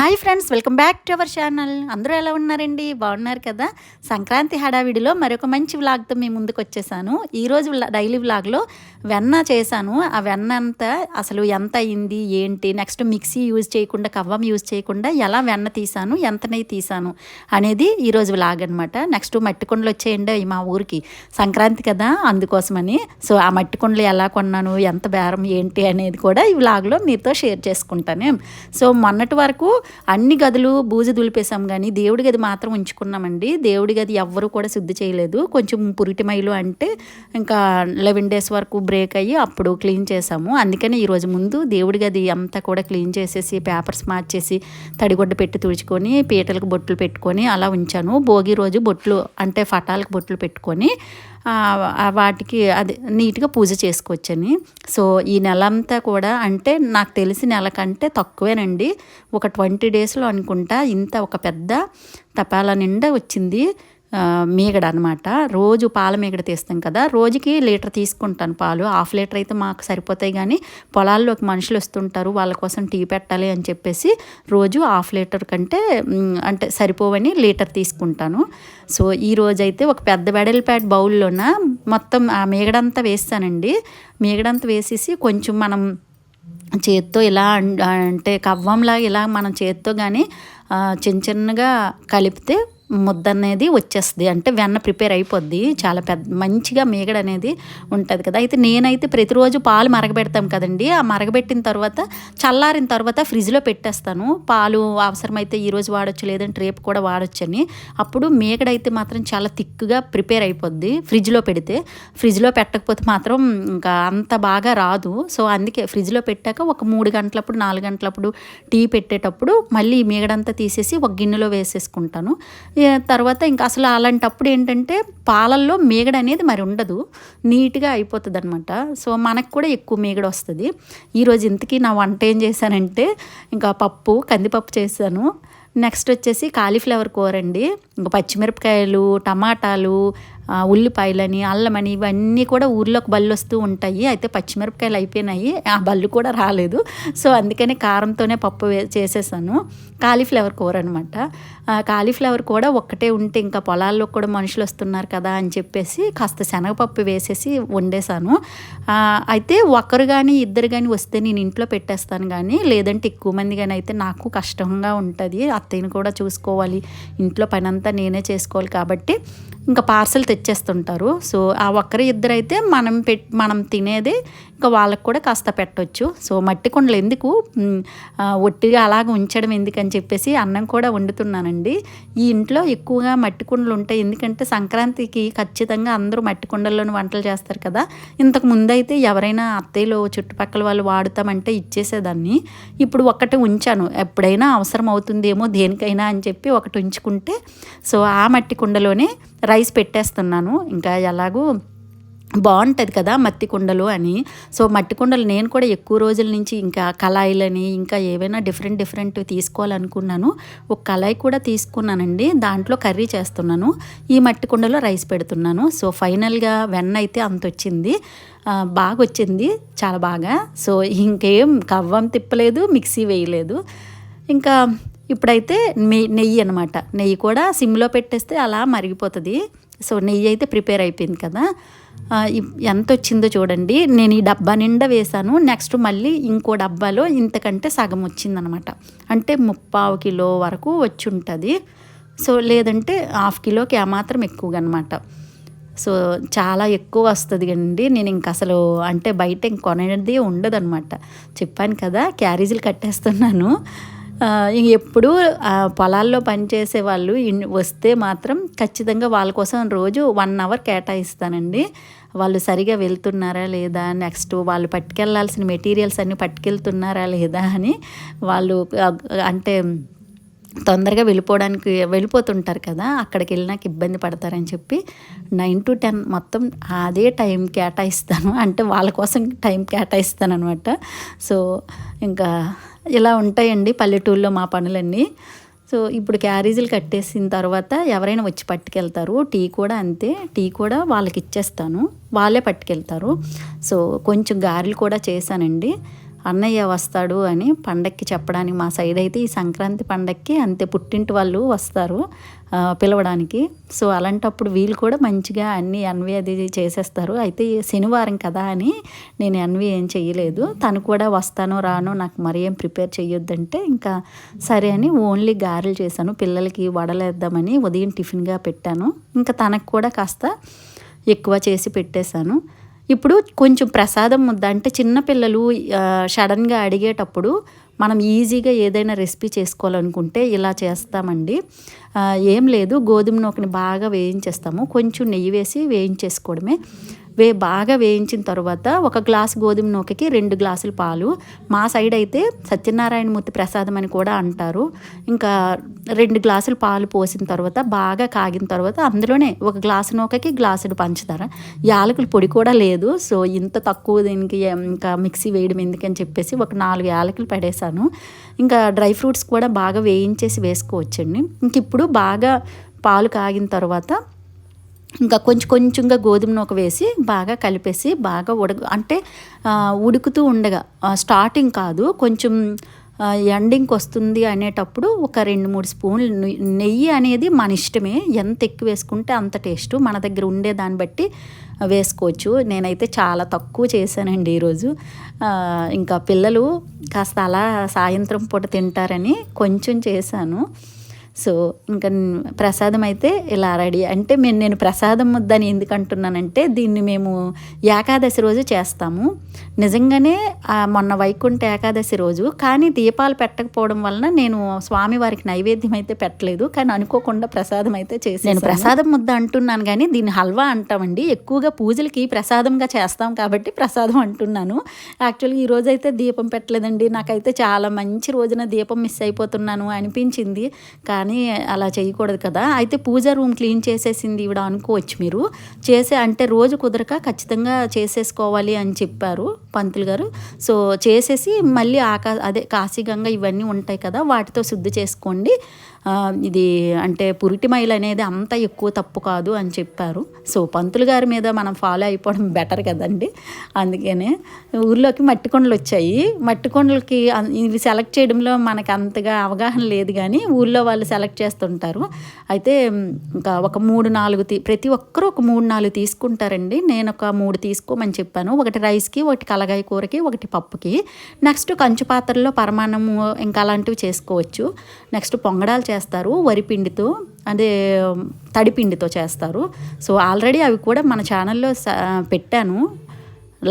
Hi friends welcome back to our channel. అందరూ ఎలా ఉన్నారండి? బాగున్నారు కదా? సంక్రాంతి హడావిడిలో మరొక మంచి వ్లాగ్తో మీ ముందుకు వచ్చేసాను. ఈరోజు డైలీ వ్లాగ్లో వెన్న చేశాను. ఆ వెన్న అంతా అసలు ఎంత అయింది? ఏంటి? నెక్స్ట్ మిక్సీ యూజ్ చేయకుండా కవ్వం యూజ్ చేయకుండా ఎలా వెన్న తీసాను ఎంత నెయ్యి తీసాను అనేది ఈరోజు వ్లాగ్ అనమాట నెక్స్ట్ మట్టి కుండలు వచ్చేయండి మా ఊరికి. సంక్రాంతి కదా అందుకోసమని. సో ఆ మట్టి కుండలు ఎలా కొన్నాను? ఎంత బేరం? ఏంటి? అనేది కూడా ఈ వ్లాగ్లో మీతో షేర్ చేసుకుంటాను. సో మొన్నటి వరకు అన్ని గదులు బూజు దులిపేశాం కానీ దేవుడి గది మాత్రం ఉంచుకున్నామండి. దేవుడి గది ఎవ్వరూ కూడా శుద్ధి చేయలేదు. కొంచెం పురిటిమైలు అంటే ఇంకా లెవెన్ డేస్ వరకు బ్రేక్ అయ్యి అప్పుడు క్లీన్ చేసాము అందుకని ఈరోజు ముందు దేవుడి గది అంతా కూడా క్లీన్ చేసేసి పేపర్స్ మార్చేసి తడిగుడ్డ పెట్టి తుడుచుకొని పీటలకు బొట్లు పెట్టుకొని అలా ఉంచాను. భోగి రోజు బొట్లు అంటే ఫటాలకు బొట్లు పెట్టుకొని వాటికి అది నీట్గా పూజ చేసుకోవచ్చని. సో ఈ నెల అంతా కూడా అంటే నాకు తెలిసి నెల కంటే తక్కువేనండి. ఒక ట్వంటీ డేస్లో అనుకుంటా ఇంత ఒక పెద్ద తపాలా నిండా వచ్చింది. మీగడ అనమాట రోజు పాల మీగడ తీస్తాం కదా. రోజుకి లీటర్ తీసుకుంటాను పాలు. హాఫ్ లీటర్ అయితే మాకు సరిపోతాయి కానీ పొలాల్లోకి మనుషులు వస్తుంటారు. వాళ్ళ కోసం టీ పెట్టాలి అని చెప్పేసి రోజు హాఫ్ లీటర్ కంటే అంటే సరిపోవని లీటర్ తీసుకుంటాను. సో ఈ రోజైతే ఒక పెద్ద వెడల్పాట్ బౌల్లోన మొత్తం ఆ మీగడంతా వేస్తానండి. మీగడంతా వేసేసి కొంచెం మనం చేత్తో ఇలా అంటే కవ్వంలా ఇలా మనం చేత్తో కానీ చిన్న చిన్నగా కలిపితే ముద్ద అనేది వచ్చేస్తుంది. అంటే వెన్న ప్రిపేర్ అయిపోద్ది. చాలా పెద్ద మంచిగా మీగడ అనేది ఉంటుంది కదా. అయితే నేనైతే ప్రతిరోజు పాలు మరగబెడతాం కదండి. ఆ మరగబెట్టిన తర్వాత చల్లారిన తర్వాత ఫ్రిడ్జ్లో పెట్టేస్తాను. పాలు అవసరమైతే ఈరోజు వాడచ్చు లేదంటే రేపు కూడా వాడొచ్చని. అప్పుడు మీగడ అయితే మాత్రం చాలా థిక్గా ప్రిపేర్ అయిపోద్ది ఫ్రిడ్జ్లో పెడితే. ఫ్రిడ్జ్లో పెట్టకపోతే మాత్రం ఇంకా అంత బాగా రాదు. సో అందుకే ఫ్రిడ్జ్లో పెట్టాక ఒక మూడు గంటలప్పుడు నాలుగు గంటలప్పుడు టీ పెట్టేటప్పుడు మళ్ళీ మేగడంతా మీగడంతా తీసేసి ఒక గిన్నెలో వేసేసుకుంటాను. తర్వాత ఇంకా అసలు అలాంటప్పుడు ఏంటంటే పాలల్లో మీగడ అనేది మరి ఉండదు. నీట్గా అయిపోతుంది అనమాట సో మనకు కూడా ఎక్కువ మీగడ వస్తుంది. ఈరోజు ఇంతకీ నా వంట ఏం చేశానంటే ఇంకా పప్పు కందిపప్పు చేశాను. నెక్స్ట్ వచ్చేసి కాలీఫ్లవర్ కూర అండి ఇంకా పచ్చిమిరపకాయలు టమాటాలు ఉల్లిపాయలని అల్లమని ఇవన్నీ కూడా ఊర్లోకి బళ్ళు వస్తూ ఉంటాయి. అయితే పచ్చిమిరపకాయలు అయిపోయినాయి. ఆ బళ్ళు కూడా రాలేదు. సో అందుకని కారంతోనే పప్పు చేసేసాను. కాలీఫ్లవర్ కూర అనమాట కాలీఫ్లవర్ కూడా ఒక్కటే ఉంటే ఇంకా పొలాల్లో కూడా మనుషులు వస్తున్నారు కదా అని చెప్పేసి కాస్త శనగపప్పు వేసేసి వండేసాను అయితే ఒకరు కానీ ఇద్దరు కానీ వస్తే నేను ఇంట్లో పెట్టేస్తాను కానీ లేదంటే ఎక్కువ మంది కానీ అయితే నాకు కష్టంగా ఉంటుంది. అత్తయ్యని కూడా చూసుకోవాలి. ఇంట్లో పని అంతా నేనే చేసుకోవాలి కాబట్టి ఇంకా పార్సల్ తెచ్చేస్తుంటారు. సో ఆ ఒక్కరి ఇద్దరు అయితే మనం పెట్ మనం తినేది ఇంకా వాళ్ళకి కూడా కాస్త పెట్టవచ్చు సో మట్టి కుండలు ఎందుకు? ఒట్టిగా అలాగ ఉంచడం ఎందుకని చెప్పేసి అన్నం కూడా వండుతున్నానండి. అండి ఈ ఇంట్లో ఎక్కువగా మట్టి కుండలు ఉంటాయి. ఎందుకంటే సంక్రాంతికి ఖచ్చితంగా అందరూ మట్టి కుండల్లోనే వంటలు చేస్తారు కదా. ఇంతకు ముందు అయితే ఎవరైనా అత్తయ్యలు చుట్టుపక్కల వాళ్ళు వాడుతామంటే ఇచ్చేసేదాన్ని. ఇప్పుడు ఒకటి ఉంచాను. ఎప్పుడైనా అవసరం అవుతుందేమో దేనికైనా అని చెప్పి ఒకటి ఉంచుకుంటే సో ఆ మట్టి కుండలోనే రైస్ పెట్టేస్తున్నాను. ఇంకా ఎలాగూ బాగుంటుంది కదా మట్టి కుండలు అని. సో మట్టి కుండలు నేను కూడా ఎక్కువ రోజుల నుంచి ఇంకా కళాయిలని ఇంకా ఏవైనా డిఫరెంట్ డిఫరెంట్ తీసుకోవాలనుకున్నాను. ఒక కళాయి కూడా తీసుకున్నానండి. దాంట్లో కర్రీ చేస్తున్నాను. ఈ మట్టి కుండలో రైస్ పెడుతున్నాను. సో ఫైనల్గా వెన్న అయితే అంత వచ్చింది. బాగా వచ్చింది చాలా బాగా. సో ఇంకేం కవ్వం తిప్పలేదు మిక్సీ వేయలేదు. ఇంకా ఇప్పుడైతే నెయ్యి నెయ్యి అనమాట నెయ్యి కూడా సిమ్లో పెట్టేస్తే అలా మరిగిపోతుంది. సో నెయ్యి అయితే ప్రిపేర్ అయిపోయింది కదా. ఎంత వచ్చిందో చూడండి. నేను ఈ డబ్బా నిండా వేశాను. నెక్స్ట్ మళ్ళీ ఇంకో డబ్బాలో ఇంతకంటే సగం వచ్చిందనమాట. అంటే ముప్పావు కిలో వరకు వచ్చి ఉంటుంది సో లేదంటే హాఫ్ కిలోకి ఏమాత్రం మాత్రం ఎక్కువగా అనమాట సో చాలా ఎక్కువ వస్తుంది అండి నేను ఇంక అసలు అంటే బయట ఇంక కొనేది ఉండదన్నమాట చెప్పాను కదా క్యారేజీలు కట్టేస్తున్నాను. ఎప్పుడు పొలాల్లో పనిచేసే వాళ్ళు వస్తే మాత్రం ఖచ్చితంగా వాళ్ళ కోసం రోజు వన్ అవర్ కేటాయిస్తానండి. వాళ్ళు సరిగా వెళ్తున్నారా లేదా నెక్స్ట్ వాళ్ళు పట్టుకెళ్ళాల్సిన మెటీరియల్స్ అన్నీ పట్టుకెళ్తున్నారా లేదా అని వాళ్ళు అంటే తొందరగా వెళ్ళిపోవడానికి వెళ్ళిపోతుంటారు కదా అక్కడికి వెళ్ళినాక ఇబ్బంది పడతారని చెప్పి నైన్ టు టెన్ మొత్తం అదే టైం కేటాయిస్తాను. అంటే వాళ్ళ కోసం టైం కేటాయిస్తాను అనమాట సో ఇంకా ఇలా ఉంటాయండి పల్లెటూళ్ళలో మా పనులన్నీ. సో ఇప్పుడు క్యారేజీలు కట్టేసిన తర్వాత ఎవరైనా వచ్చి పట్టుకెళ్తారు. టీ కూడా అంతే. టీ కూడా వాళ్ళకి ఇచ్చేస్తాను. వాళ్ళే పట్టుకెళ్తారు. సో కొంచెం గారెలు కూడా చేశానండి. అన్నయ్య వస్తాడు అని పండక్కి చెప్పడానికి మా సైడ్ అయితే ఈ సంక్రాంతి పండక్కి అంతే పుట్టింటి వాళ్ళు వస్తారు పిలవడానికి. సో అలాంటప్పుడు వీళ్ళు కూడా మంచిగా అన్ని అన్వి అది చేసేస్తారు. అయితే ఈ శనివారం కదా అని నేను అన్వి ఏం చెయ్యలేదు తను కూడా వస్తాను రానో నాకు మరి ఏం ప్రిపేర్ చేయొద్దంటే ఇంకా సరే అని ఓన్లీ గారెలు చేశాను. పిల్లలకి వడలేద్దామని ఉదయం టిఫిన్గా పెట్టాను. ఇంకా తనకు కూడా కాస్త ఎక్కువ చేసి పెట్టేశాను. ఇప్పుడు కొంచెం ప్రసాదం ముద్ద అంటే చిన్నపిల్లలు సడన్గా అడిగేటప్పుడు మనం ఈజీగా ఏదైనా రెసిపీ చేసుకోవాలనుకుంటే ఇలా చేస్తామండి. ఏం లేదు గోధుమ నూకని బాగా వేయించేస్తాము. కొంచెం నెయ్యి వేసి వేయించేసుకోవడమే. వే బాగా వేయించిన తర్వాత ఒక గ్లాస్ గోధుమ నూకకి రెండు గ్లాసులు పాలు. మా సైడ్ అయితే సత్యనారాయణమూర్తి ప్రసాదం అని కూడా అంటారు. ఇంకా రెండు గ్లాసులు పాలు పోసిన తర్వాత బాగా కాగిన తర్వాత అందులోనే ఒక గ్లాసు నూకకి గ్లాసుడు పంచదార యాలకుల పొడి కూడా లేదు. సో ఇంత తక్కువ దీనికి ఇంకా మిక్సీ వేయడం ఎందుకని చెప్పేసి ఒక నాలుగు యాలకులు పడేశాను. ఇంకా డ్రై ఫ్రూట్స్ కూడా బాగా వేయించేసి వేసుకోవచ్చండి. ఇంక ఇప్పుడు బాగా పాలు కాగిన తర్వాత ఇంకా కొంచెం కొంచెంగా గోధుమ నూక వేసి బాగా కలిపేసి బాగా ఉడక అంటే ఉడుకుతూ ఉండగా స్టార్టింగ్ కాదు కొంచెం ఎండింగ్కి వస్తుంది అనేటప్పుడు ఒక రెండు మూడు స్పూన్లు నెయ్యి- అనేది మన ఇష్టమే. ఎంత ఎక్కువ వేసుకుంటే అంత టేస్ట్. మన దగ్గర ఉండే దాన్ని బట్టి వేసుకోవచ్చు. నేనైతే చాలా తక్కువ చేశానండి ఈరోజు. ఇంకా పిల్లలు కాస్త అలా సాయంత్రం పూట తింటారని కొంచెం చేశాను. సో ఇంకా ప్రసాదం అయితే ఇలా రెడీ. అంటే మేము నేను ప్రసాదం ముద్దని ఎందుకు అంటున్నానంటే దీన్ని మేము ఏకాదశి రోజు చేస్తాము. నిజంగానే మొన్న వైకుంఠ ఏకాదశి రోజు. కానీ దీపాలు పెట్టకపోవడం వలన నేను స్వామివారికి నైవేద్యం అయితే పెట్టలేదు. కానీ అనుకోకుండా ప్రసాదం అయితే చేసి నేను ప్రసాదం ముద్ద అంటున్నాను కానీ దీన్ని హల్వా అంటామండి. ఎక్కువగా పూజలకి ప్రసాదంగా చేస్తాం కాబట్టి ప్రసాదం అంటున్నాను. యాక్చువల్గా ఈ అయితే దీపం పెట్టలేదండి. నాకైతే చాలా మంచి రోజున దీపం మిస్ అయిపోతున్నాను అనిపించింది. కానీ అలా చేయకూడదు కదా. అయితే పూజ రూమ్ క్లీన్ చేసేసింది ఇవిడ అనుకోవచ్చు మీరు. చేసే అంటే రోజు కుదరక ఖచ్చితంగా చేసేసుకోవాలి అని చెప్పారు పంతులు గారు. సో చేసేసి మళ్ళీ ఆకా అదే కాశీగంగ ఇవన్నీ ఉంటాయి కదా వాటితో శుద్ధి చేసుకోండి. ఇది అంటే పురిటి మైలు అనేది అంత ఎక్కువ తప్పు కాదు అని చెప్పారు. సో పంతులు గారి మీద మనం ఫాలో అయిపోవడం బెటర్ కదండి. అందుకనే ఊర్లోకి మట్టి కొండలు వచ్చాయి. మట్టి కొండలకి ఇవి సెలెక్ట్ చేయడంలో మనకు అంతగా అవగాహన లేదు కానీ ఊళ్ళో వాళ్ళు సెలెక్ట్ చేస్తుంటారు. అయితే ఇంకా ఒక మూడు నాలుగు తీ ప్రతి ఒక్కరూ ఒక మూడు నాలుగు తీసుకుంటారండి. నేను ఒక మూడు తీసుకోమని చెప్పాను. ఒకటి రైస్కి ఒకటి కలగాయ కూరకి ఒకటి పప్పుకి. నెక్స్ట్ కంచు పాత్రలో పరమాన్నము ఇంకా అలాంటివి చేసుకోవచ్చు. నెక్స్ట్ పొంగడాలు చేస్తారు వరిపిండితో అదే తడిపిండితో చేస్తారు. సో ఆల్రెడీ అవి కూడా మన ఛానల్లో పెట్టాను.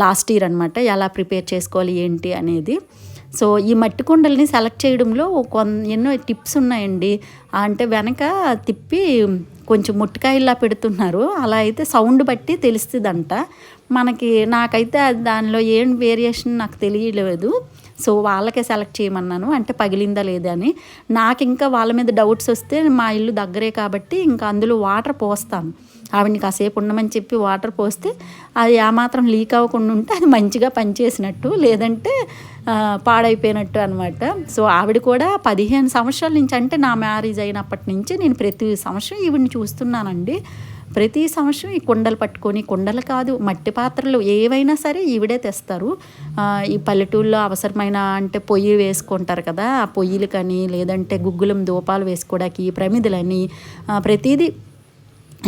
లాస్ట్ ఇయర్ అనమాట ఎలా ప్రిపేర్ చేసుకోవాలి ఏంటి అనేది. సో ఈ మట్టి కుండల్ని సెలెక్ట్ చేయడంలో కొన్ ఎన్నో టిప్స్ ఉన్నాయండి. అంటే వెనక తిప్పి కొంచెం ముట్టికాయల్లా పెడుతున్నారు. అలా అయితే సౌండ్ బట్టి తెలుస్తుందంట. మనకి నాకైతే దానిలో ఏం వేరియేషన్ నాకు తెలియలేదు. సో వాళ్ళకే సెలెక్ట్ చేయమన్నాను. అంటే పగిలిందా లేదా అని. నాకు ఇంకా వాళ్ళ మీద డౌట్స్ వస్తే మా ఇల్లు దగ్గరే కాబట్టి ఇంకా అందులో వాటర్ పోస్తాను. ఆవిడని కాసేపు ఉండమని చెప్పి వాటర్ పోస్తే అది ఏమాత్రం లీక్ అవ్వకుండా ఉంటే అది మంచిగా పనిచేసినట్టు. లేదంటే పాడైపోయినట్టు అనమాట సో ఆవిడ కూడా పదిహేను సంవత్సరాల నుంచి అంటే నా మ్యారేజ్ అయినప్పటి నుంచి నేను ప్రతి సంవత్సరం ఈవిడిని చూస్తున్నానండి. ప్రతి సంవత్సరం ఈ కుండలు పట్టుకొని కుండలు కాదు మట్టి పాత్రలు ఏవైనా సరే ఈవిడే తెస్తారు. ఈ పల్లెటూళ్ళలో అవసరమైన అంటే పొయ్యి వేసుకుంటారు కదా ఆ పొయ్యిలు కానీ లేదంటే గుగ్గులం దూపాలు వేసుకోవడానికి ప్రమిదలని ప్రతిదీ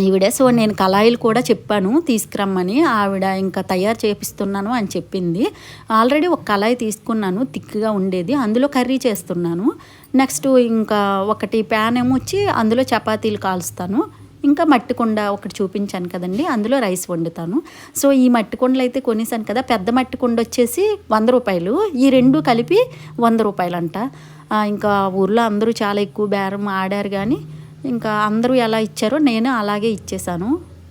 ఈవిడ సో నేను కళాయిలు కూడా చెప్పాను తీసుకురమ్మని. ఆవిడ ఇంకా తయారు చేపిస్తున్నాను అని చెప్పింది. ఆల్రెడీ ఒక కళాయి తీసుకున్నాను థిక్గా ఉండేది. అందులో కర్రీ చేస్తున్నాను. నెక్స్ట్ ఇంకా ఒకటి ప్యాన్ ఏమో వచ్చి అందులో చపాతీలు కాలుస్తాను. ఇంకా మట్టి కుండ ఒకటి చూపించాను కదండి అందులో రైస్ వండుతాను. సో ఈ మట్టి కుండలు అయితే కొనేసాను కదా పెద్ద మట్టి కుండ వచ్చేసి వంద రూపాయలు. ఈ రెండు కలిపి వంద రూపాయలంట. ఇంకా ఊర్లో అందరూ చాలా ఎక్కువ బేరం ఆడారు కానీ ఇంకా అందరూ ఎలా ఇచ్చారో నేను అలాగే ఇచ్చేసాను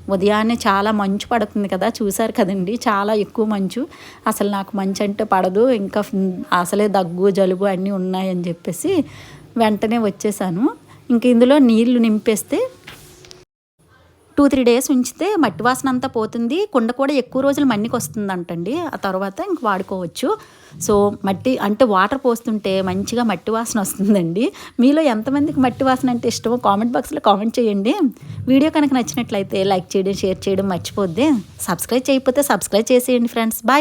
ఉదయాన్నే చాలా మంచు పడుతుంది కదా చూసారు కదండి? చాలా ఎక్కువ మంచు. అసలు నాకు మంచు అంటే పడదు ఇంకా అసలే దగ్గు జలుబు అన్నీ ఉన్నాయని చెప్పేసి వెంటనే వచ్చేసాను ఇంక ఇందులో నీళ్ళు నింపేస్తే టూ త్రీ డేస్ ఉంచితే మట్టి వాసన అంతా పోతుంది. కుండ కూడా ఎక్కువ రోజులు మన్నికి వస్తుందంటండి. ఆ తర్వాత ఇంక వాడుకోవచ్చు. సో మట్టి అంటే వాటర్ పోస్తుంటే మంచిగా మట్టి వాసన వస్తుందండి. మీలో ఎంతమందికి మట్టి వాసన అంటే ఇష్టమో కామెంట్ బాక్స్లో కామెంట్ చేయండి. వీడియో కనుక నచ్చినట్లయితే లైక్ చేయడం షేర్ చేయడం మర్చిపోద్ది. సబ్స్క్రైబ్ చేయకపోతే సబ్స్క్రైబ్ చేసేయండి ఫ్రెండ్స్. బాయ్.